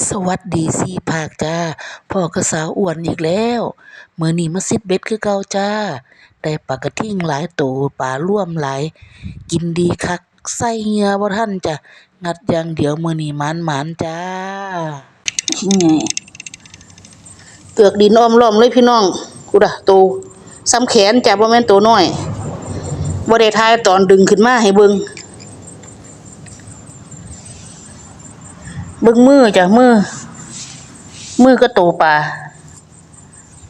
สวัสดีสี่ภาคจ้าพ่อกับสาวอ้วนอีกแล้วมื้อนี้มาซิดเบ็ดคือเก่าจ้า ได้ปลากระทิ่งหลายโตปลาร่วมหลาย กินดีคักใส่เหงื่อบ่ทันจ้ะงัดอย่างเดียวมื้อนี้หมานจ้านี่เกือกดินอ้อมล้อมเลยพี่น้องกูดะโตซ้ำแขนจ้ะบ่แม่นโตน้อยบ่ได้ทายตอนดึงขึ้นมาให้เบิ่ง เบิ่งมือจ้ะมือ มือก็โตปลา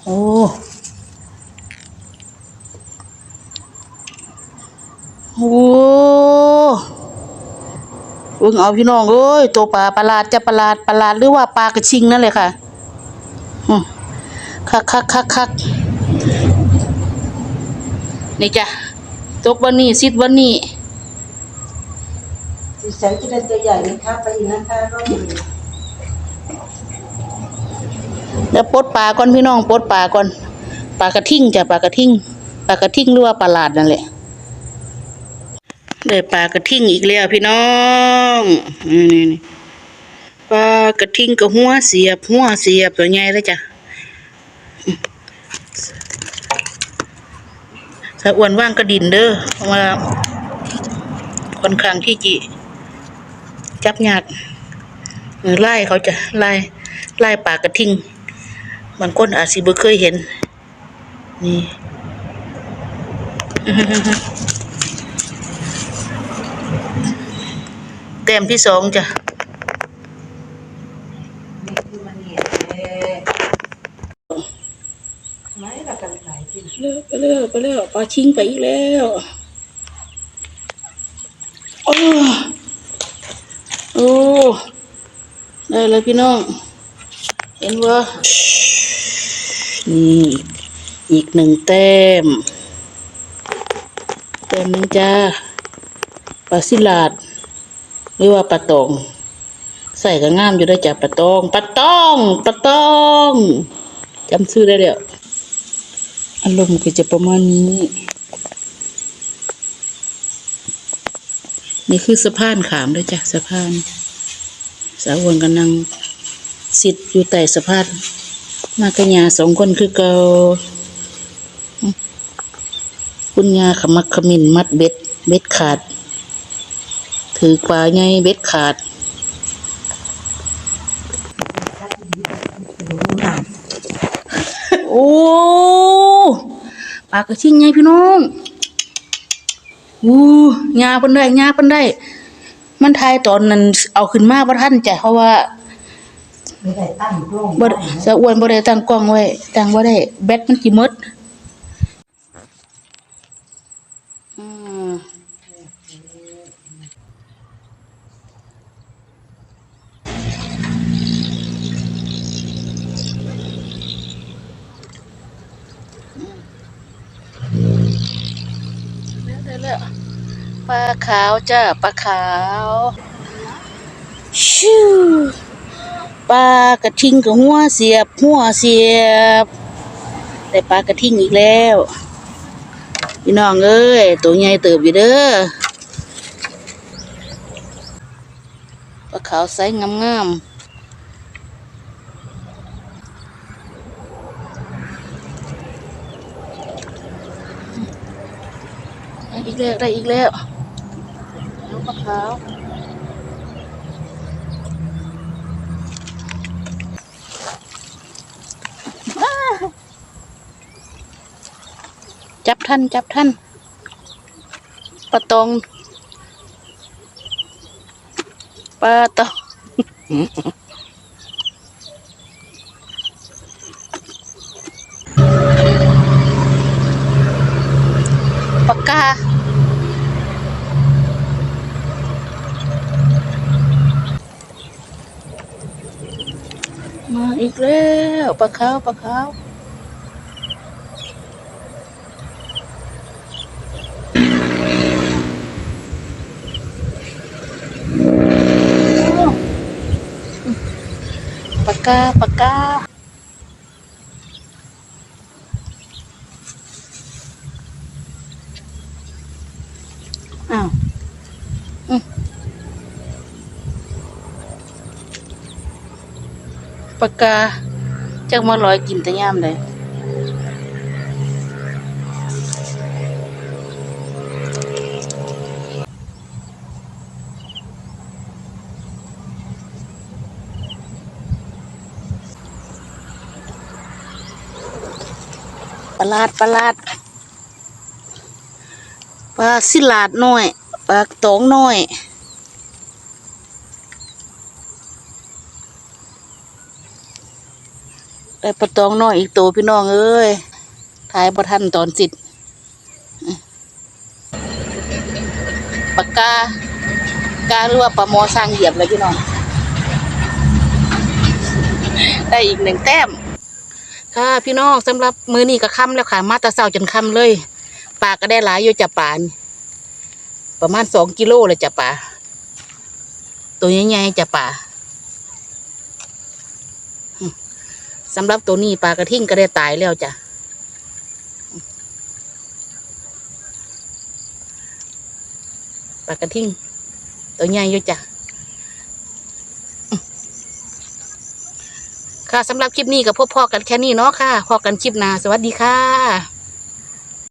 โอ้โหเบิ่งเอาพี่น้องเอ้ยตัวปลาประหลาดจะประหลาดประหลาดหรือว่าปลากระชิงนั่นเลยค่ะคักคักคักคักนี่จ้ะตกวันนี้ซิดวันนี้ ดิฉันจะเป็นตัวใหญ่นะคะไปอีกนะคะรอบหนึ่งเดี๋ยวปลดปลาก่อนพี่น้องปลดปลาก่อนปลากระทิ่งจ้ะปลากระทิ่งปลากระทิ่งหรือว่าปลาหลาดนั่นแหละได้ปลากระทิ่งอีกแล้วพี่น้องนี่นี่นี่ปลากระทิ่งกับหัวเสียบหัวเสียบตัวใหญ่เลยจ้ะถ้าอ้วนว่างกระดินเด้อเพราะว่าค่อนข้างที่จิ จับยากเออไล่เขาจะไล่ไล่ปลากระทิ่งบางคนอาจสิบ่เคยเห็น นี่แต้มที่สองจ้ะนี่คือมันเนี่ยเอ๊ะไม่ละกันหลายกินเลิกไปเลิกไปเลิกปลาชิงไปอีกแล้วโอ้โอ้ ได้เลยพี่น้อง เห็นว่านี่อีกหนึ่งแต้มแต้มนึงจ้าปลาสิลาดหรือว่าปลาตอง ใส่ก็งามอยู่ได้จ้ะปลาตองปลาตองปลาตองจำชื่อได้แล้วอารมณ์ก็จะประมาณนี้ นี่คือสะพานขามด้วยจ้ะสะพาน สาววนกำลังสิทธิ์อยู่ใต้สะพานมากระยาสองคนคือเกาคุณยาขมักขมินมัดเบ็ด เบ็ดขาด ถือปลาไงเบ็ดขาดโอ้ปลากระชิงไงพี่น้องอู้ยาเพิ่นได้ยาเพิ่นได้ มันทายตอนนั้นเอาขึ้นมาบ่ทันจ้ะเพราะว่าไม่ได้ตั้งกล้องบ่ได้สะอ้วนบ่ได้ตั้งกล้องไว้ตั้งบ่ได้แบตมันสิหมดอืมได้แล้วป ลาขาวจ้าปลาขาวชิวปลากระทิงกับหัวเสียบหัวเสียบได้ปลากระทิงอีกแล้วพี่น้องเอ้ยตัวใหญ่เติบอยู่เด้อปลาขาวไซส์งามๆได้อีกแล้วได้อีกแล้ว แล้วปลาขาว จับท่านจับท่านปลาตองปลาตองปากกา อีกแล้วปลาขาวปลาขาวปากกาปากกาอ้าวอืม ปากกาจักมาลอยกินแต่ยามใดปลาลาดปลาลาดปลาสิลาดน้อยปลาตองน้อย ได้ปลาตองน้อยอีกตัวพี่น้องเอ้ยทายประทันตอนสิทธิ์ปากกากาหรือว่าปลาหมอสร้างเหยียบเลยพี่น้อง ได้อีกหนึ่งแต้ม ค่ะพี่น้องสำหรับมือนี้ก็ค่ำแล้วค่ะ มาตาเสาจนค่ำเลยปลาก็ได้หลายอยู่จ้ะปลาประมาณสองกิโลเลยจ้ะปลาตัวใหญ่ๆจ้ะปลา สำหรับตัวนี้ปลากระทิ่งก็ได้ตายแล้วจ้ะปลากระทิ่งตัวใหญ่อยู่จ้ะค่ะสำหรับคลิปนี้กับพวกพ่อกันแค่นี้เนาะค่ะพอกันคลิปหน้าสวัสดีค่ะ